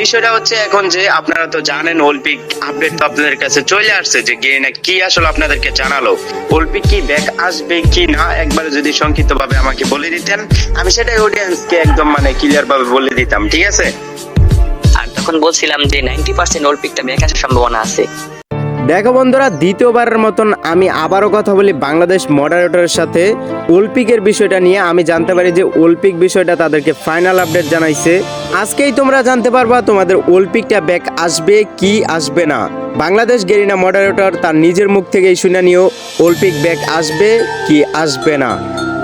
বিষয়টা হচ্ছে এখন যে আপনারা তো জানেন অলিম্পিক আপডেট তো আপনাদের কাছে চলে আসছে যে গেরিনা কি আসলে আপনাদেরকে জানালো। অলিম্পিক কি ব্যাক আসবে কি না একবার যদি সংক্ষিপ্ত ভাবে আমাকে বলে দিতেন, আমি সেটাই অডিয়েন্সকে একদম মানে ক্লিয়ার ভাবে বলে দিতাম, ঠিক আছে? আর তখন বলছিলাম যে নাইনটি পার্সেন্ট অলিম্পিকটা ব্যাক আসার সম্ভাবনা আছে। দেখো বন্ধুরা, দ্বিতীয়বারের মতন আমি আবারও কথা বলি বাংলাদেশ মডারেটরের সাথে। অলিম্পিকের বিষয়টা নিয়ে আমি জানতে পারি যে অলিম্পিক বিষয়টা তাদেরকে ফাইনাল আপডেট জানাইছে। আজকেই তোমরা জানতে পারবা তোমাদের অলিম্পিকটা ব্যাক আসবে কি আসবে না। বাংলাদেশ গেরিনা মডারেটর তার নিজের মুখ থেকেই শুনে নিও অলিম্পিক ব্যাক আসবে কি আসবে না।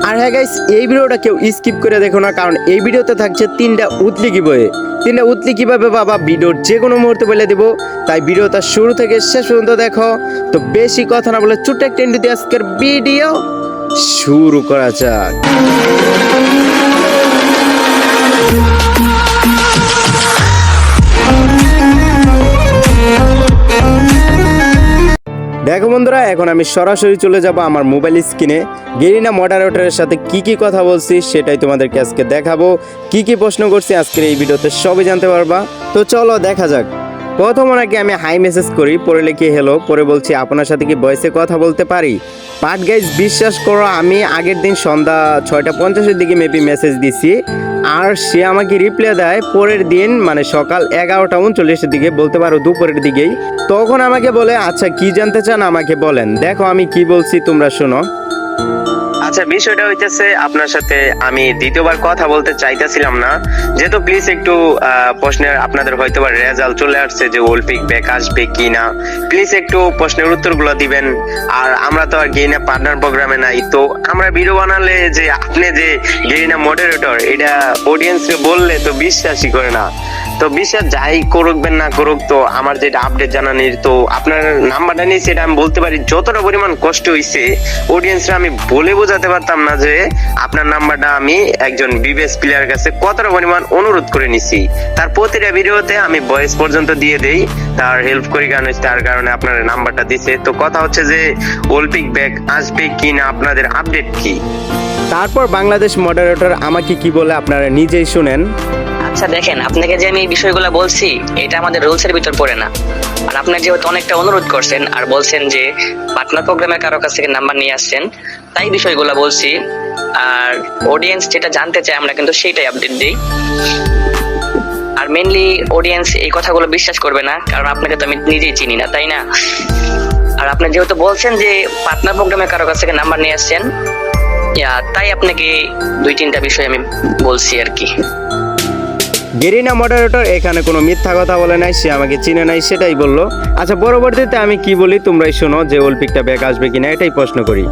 আর হ্যাঁ গাইস এই ভিডিওটা কেউ স্কিপ করে দেখো না, কারণ এই ভিডিওতে থাকছে তিনটা উতলিকি বয়ে তিনটা উতলি কীভাবে বাবা ভিডিওর যে কোনো মুহূর্তে বলে দেবো। তাই ভিডিওটা শুরু থেকে শেষ পর্যন্ত দেখো। তো বেশি কথা না বলে ছোট্ট একটা দিয়ে আজকের ভিডিও শুরু করা যাক। দেখো বন্ধুরা, এখন আমি সরাসরি চলে যাব আমার মোবাইল স্ক্রিনে গেরিনা মডারেটরের সাথে কি কি কথা বলছি সেটাই তোমাদেরকে আজকে দেখাবো। কি কি প্রশ্ন করছি আজকের এই ভিডিওতে সবই জানতে পারবা। তো চলো দেখা যাক। প্রথম ওনাকে আমি হাই মেসেজ করি, পরে লিখি হেলো পরে বলছি, আপনার সাথে কি ভয়েসে কথা বলতে পারি? পাট গাইজ বিশ্বাস করো, আমি আগের দিন সন্ধ্যা ছয়টা পঞ্চাশের দিকে মেপি মেসেজ দিছি, আর সে আমাকে রিপ্লাই দেয় পরের দিন মানে সকাল এগারোটা উনচল্লিশের দিকে, বলতে পারো দুপুরের দিকেই। তখন আমাকে বলে আচ্ছা কি জানতে চান আমাকে বলেন। দেখো আমি কি বলছি, তোমরা শোনো। আচ্ছা বিষয়টা হইতেছে আপনার সাথে আমি দ্বিতীয়বার কথা বলতে চাইতেছিলাম না। যেহেতু প্লিজ একটু প্রশ্নের আপনাদের হয়তো বা রেজাল্ট চলে আসছে যে অলিম্পিক ব্যাক আসবে কি না। প্লিজ একটু প্রশ্নের উত্তরগুলো দিবেন। আর আমরা তো আর গেইনা পার্টনার প্রোগ্রামে নাই, তো আমরা ভিডিও বানালে যে আপনি যে গেইনা মডারেটর এটা অডিয়েন্সকে বললে তো বিশ্বাসই করে না। তো বিশ্বাস যাই করুকবেন না করুক, তো আমার যেটা আপডেট জানানির, তো আপনার নাম্বারটা নিয়ে সেটা আমি বলতে পারি, যতটা পরিমাণ কষ্ট হইছে অডিয়েন্সরা আমি বলে বোঝাতে পারতাম না যে আপনার নাম্বারটা আমি একজন বিবেস প্লেয়ার কাছে কতটা পরিমাণ অনুরোধ করে নিছি। তার প্রতিটা ভিডিওতে আমি ভয়েস পর্যন্ত দিয়ে দেই, তার হেল্প করি কারণ তার কারণে আপনার নাম্বারটা দিছে। তো কথা হচ্ছে যে অলিম্পিক ব্যাগ আসবে কি না আপনাদের আপডেট কি? তারপর বাংলাদেশ মডারেটর আমাকে কি বলে আপনারা নিজেই শুনেন। আচ্ছা দেখেন, আপনাকে যে আমি এই বিষয়গুলো বলছি, এটা আমাদের রুলসের ভিতর পড়ে না। আর আপনি যেহেতু অনেকটা অনুরোধ করছেন আর বলছেন যে পার্টনার প্রোগ্রামের কারও কাছ থেকে নাম্বার নিয়ে আসছেন, তাই বিষয়গুলো বলছি। আর অডিয়েন্স যেটা জানতে চায়, আমরা কিন্তু সেইটাই আপডেট দিই। আর মেনলি অডিয়েন্স এই কথাগুলো বিশ্বাস করবে না, কারণ আপনাকে তো আমি নিজেই চিনি না, তাই না? আর আপনি যেহেতু বলছেন যে পার্টনার প্রোগ্রামের কারও কাছ থেকে নাম্বার নিয়ে আসছেন তাই আপনাকে দুই তিনটা বিষয় আমি বলছি আর কি। গেরিনা মডারেটর এখানে কোনো মিথ্যা কথা বলে নাই, সে আমাকে চিনে নাই, সেটাই বলল। আচ্ছা পরবর্তীতে আমি কি বলি তোমরাই শোনো যে অলিম্পিকটা ব্যাক আসবে কিনা, এটাই প্রশ্ন করি।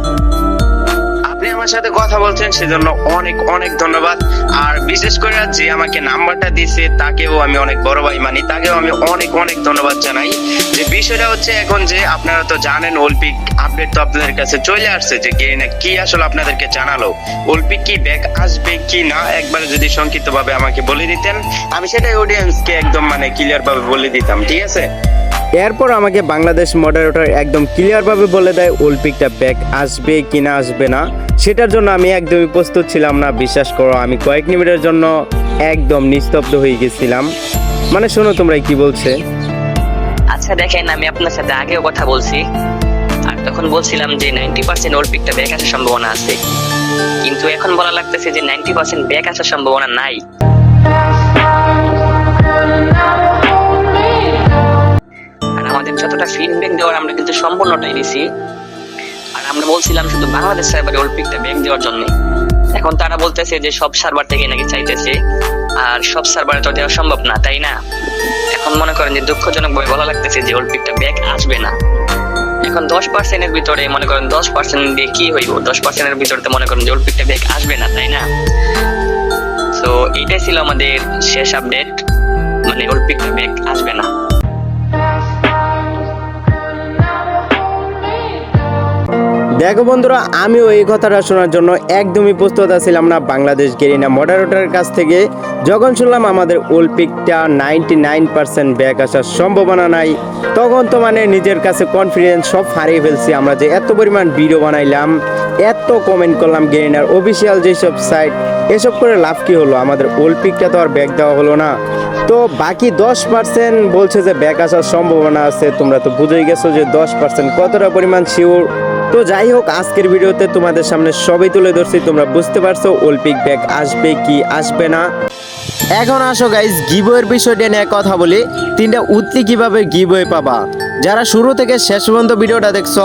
আমার সাথে কথা বলছেন, সেজন্য অনেক অনেক ধন্যবাদ। আর বিশেষ করে যে আমাকে নাম্বারটা দিয়েছে, তাকেও আমি অনেক বড় ভাই মানি, তাকেও আমি অনেক অনেক ধন্যবাদ জানাই। যে বিষয়টা হচ্ছে এখন যে আপনারা তো জানেন অলিম্পিক আপডেট তো আপনাদের কাছে চলে আসছে যে গেরিনা কি আসলে আপনাদেরকে জানালো। অলিম্পিক কি ব্যাক আসবে কি না, একবার যদি সংক্ষিপ্ত ভাবে আমাকে বলে দিতেন, আমি সেটাই অডিয়েন্সকে একদম মানে ক্লিয়ার ভাবে বলে দিতাম, ঠিক আছে? এরপর আমাকে বাংলাদেশ মডারেটর একদম ক্লিয়ারভাবে বলে দেয় অলিম্পিকটা ব্যাক আসবে কি না আসবে না? সেটার জন্য আমি একদমই প্রস্তুত ছিলাম না, বিশ্বাস করো, আমি কয়েক মিনিটের জন্য একদম নিস্তব্ধ হয়ে গেছিলাম। মানে শোনো তোমরা কি বলছে? আচ্ছা দেখেন, আমি আপনার সাথে আগেও কথা বলছি। আর তখন বলছিলাম যে নাইনটি পার্সেন্ট অলিম্পিকটা ব্যাক আসার সম্ভাবনা আছে। কিন্তু এখন বলা লাগতেছে যে নাইনটি পার্সেন্ট ব্যাক আসার সম্ভাবনা নাই। যতটা ফিডব্যাক দেওয়ার আমরা কিন্তু সম্পূর্ণটাই দিছি আর আমরা বলছিলাম শুধু বাংলাদেশ সার্ভারে অলিম্পিকটা ব্যাক দেওয়ার জন্য। এখন তারা বলতেছে যে সব সার্ভার থেকে নাকি চাইতেছে। আর সব সার্ভারে তো দেওয়া সম্ভব না, তাই না? এখন মনে করেন যে দুঃখজনক ভাবে বলা লাগতেছে যে অলিম্পিকটা ব্যাক আসবে না। এখন দশ পার্সেন্টের ভিতরে মনে করেন দশ পার্সেন্ট দিয়ে কি হইব? দশ পার্সেন্টের ভিতরে তো মনে করেন যে অলিম্পিকটা ব্যাক আসবে না, তাই না? তো এইটাই ছিল আমাদের শেষ আপডেট মানে অলিম্পিকটা ব্যাক আসবে না। দেখো বন্ধুরা, আমিও এই কথাটা শোনার জন্য একদমই প্রস্তুত আছিলাম না বাংলাদেশ গেরিনা মডারেটরের কাছ থেকে। যখন শুনলাম আমাদের অলিম্পিকটা নাইনটি নাইন পার্সেন্ট ব্যাক আসার সম্ভাবনা নাই, তখন তো মানে নিজের কাছে কনফিডেন্স সব হারিয়ে ফেলছি আমরা যে এত পরিমাণ ভিডিও বানাইলাম, এত কমেন্ট করলাম গেরিনার অফিসিয়াল যেসব সাইট এসব করে লাভ কি হলো? আমাদের ওলপিকটা তো আর ব্যাক দেওয়া হলো না। তো বাকি দশ পার্সেন্ট বলছে যে ব্যাক আসার সম্ভাবনা আছে, তোমরা তো বুঝেই গেছো যে দশ পার্সেন্ট কতটা পরিমাণ শিওর তো যাই হোক, আজকের ভিডিওতে তোমাদের সামনে সবই তুলে ধরছি। তোমরা বুঝতে পারছ অলিম্পিক ব্যাগ আসবে কি আসবে না। এখন আসো গাইজ গিবয়ের বিষয়টা নিয়ে কথা বলি। তিনটা উত্তি কীভাবে গিবয়ে পাবা? যারা শুরু থেকে শেষ পর্যন্ত ভিডিওটা দেখছ,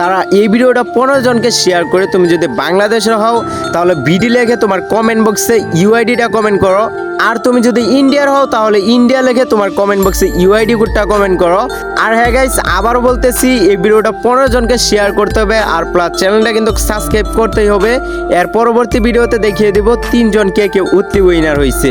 তারা এই ভিডিওটা পনেরো জনকে শেয়ার করে তুমি যদি বাংলাদেশের হও, তাহলে ভিডি লেখে তোমার কমেন্ট বক্সে ইউআইডিটা কমেন্ট করো। আর তুমি যদি ইন্ডিয়ার হও, তাহলে ইন্ডিয়া লেখে তোমার কমেন্ট বক্সে ইউআইডি কোডটা কমেন্ট করো। আর হ্যাঁ গাইস আবার বলতেছি, এই ভিডিওটা পনেরো জনকে শেয়ার করতে হবে, আর প্লাস চ্যানেলটা কিন্তু সাবস্ক্রাইব করতেই হবে। এর পরবর্তী ভিডিওতে দেখিয়ে দিব তিনজন কে কে উত্তি উইনার হয়েছে